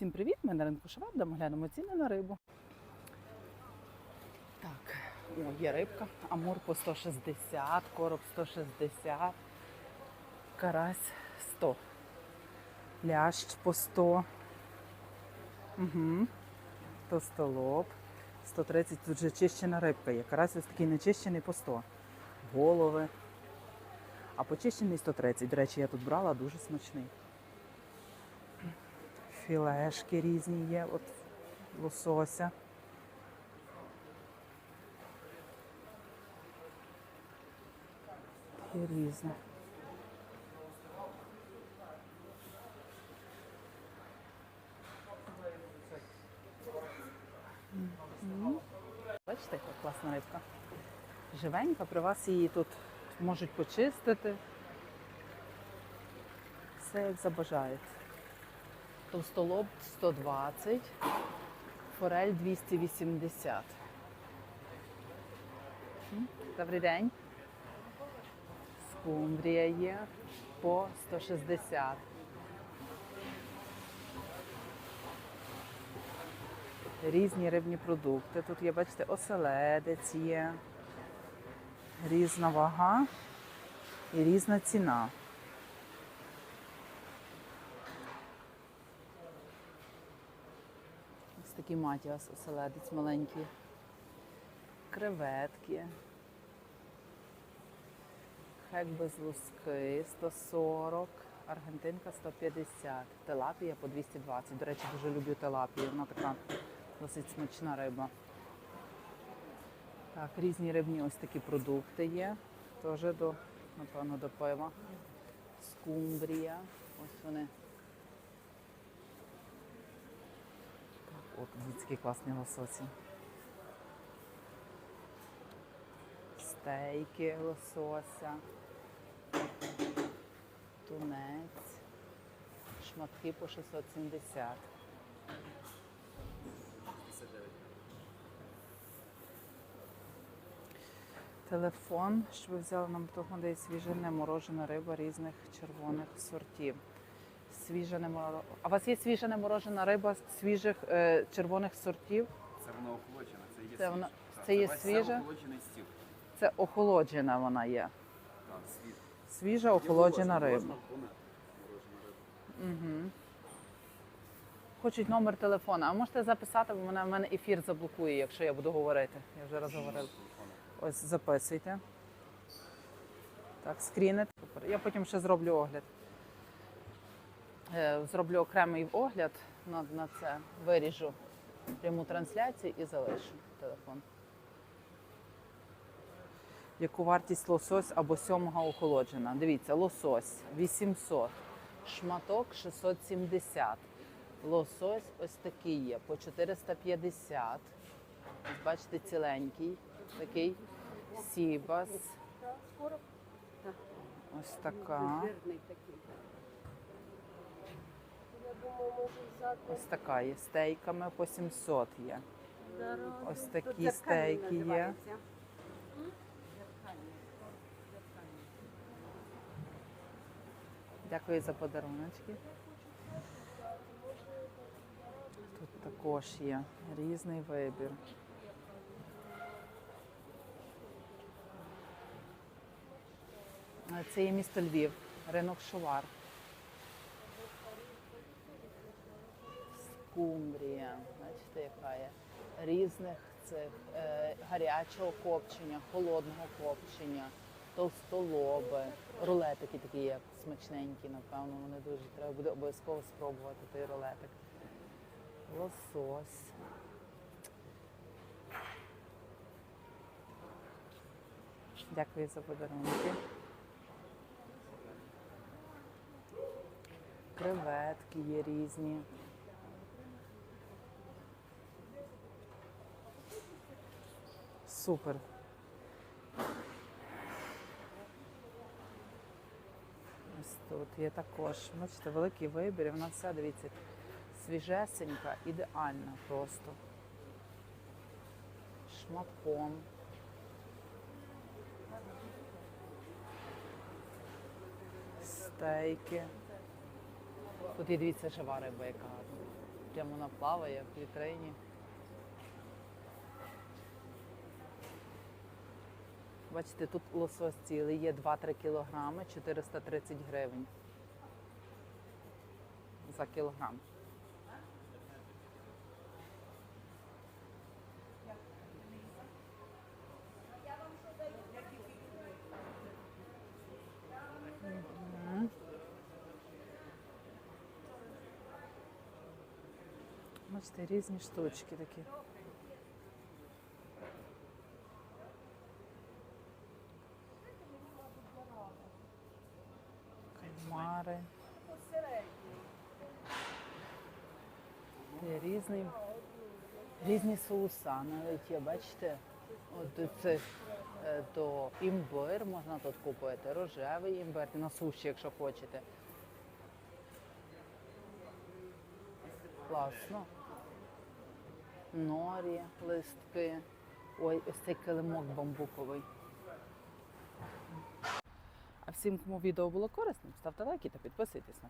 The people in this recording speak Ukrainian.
Всім привіт! Ми на ринку Швабда, ми глянемо ціни на рибу. Так, о, є рибка. Амур по 160, короб 160, карась 100, лящ по 100. Угу. Тостолоб 130, тут вже чищена рибка є. Карась ось такий нечищений по 100. Голови. А почищений 130. До речі, я тут брала дуже смачний. Філешки різні є, от лосося. Є різне. Бачите, яка класна рибка. Живенька, при вас її тут можуть почистити. Все як забажаєте. Товстолоб 120, форель 280. Добрий день. Скумбрія є по 160. Різні рибні продукти. Тут є, бачите, оселедець є, різна вага і різна ціна. Такий матіас оселедець маленький. Креветки. Хек без луски 140, аргентинка 150, телапія по 220. До речі, дуже люблю телапію, вона така досить смачна риба. Так, різні рибні ось такі продукти є. Теж до, напевно, до пива. Скумбрія. Ось вони. От які класні лососі. Стейки лосося, тунець, шматки по 670. Телефон, що ви взяли нам того, де є свіжа неморожена риба різних червоних сортів. Свіжа неморожена. А у вас є свіжа неморожена риба з свіжих е, червоних сортів? Це воно охолоджена, це є Це свіже. воно- Так, це є весь свіже? охолоджений стіл. Це охолоджена вона є. Так, світ. Свіжа охолоджена Є риба. морожена, риба. Угу. Хочуть номер телефона. А можете записати, бо мене в мене ефір заблокує, якщо я буду говорити. Я вже раз говорила. Ось записуйте. Так. Супер. Я потім ще зроблю огляд. Е, Зроблю окремий огляд на, на це. Виріжу пряму трансляцію і залишу телефон. Яку вартість лосось або сьомга охолоджена? Дивіться, лосось 800, шматок 670. Лосось ось такий є по 450. Ось бачите, ціленький такий. Сібас. Ось така. Ось така є. Стейками по 700 є. Ось такі стейки є. Дякую за подаруночки. Тут також є різний вибір. Це є місто Львів, ринок Шувар. Скумбрія, бачите, яка є. Різних цих е, гарячого копчення, холодного копчення, товстолоби, рулетики такі є смачненькі, напевно, вони дуже треба буде обов'язково спробувати той рулетик. Лосось. Дякую за подарунки. Креветки є різні. Супер. Ось тут є також, бачите, великий вибір, вона вся, дивіться, свіжесенька, ідеальна просто. Шматком. Стейки. Тут є дивіться жива риба, яка. Прямо вона плаває в вітрині. Бачите, тут лосось цілий є 2-3 кілограми, 430 гривень за кілограм. Бачите, різні штучки такі. Є різні, різні соуса. Навіть є, бачите, от це е, то імбир можна тут купити, рожевий імбир на суші, якщо хочете. Класно. Норі, листки. Ой, ось цей килимок бамбуковий. Всім, кому відео було корисним, ставте лайки та підписуйтесь на.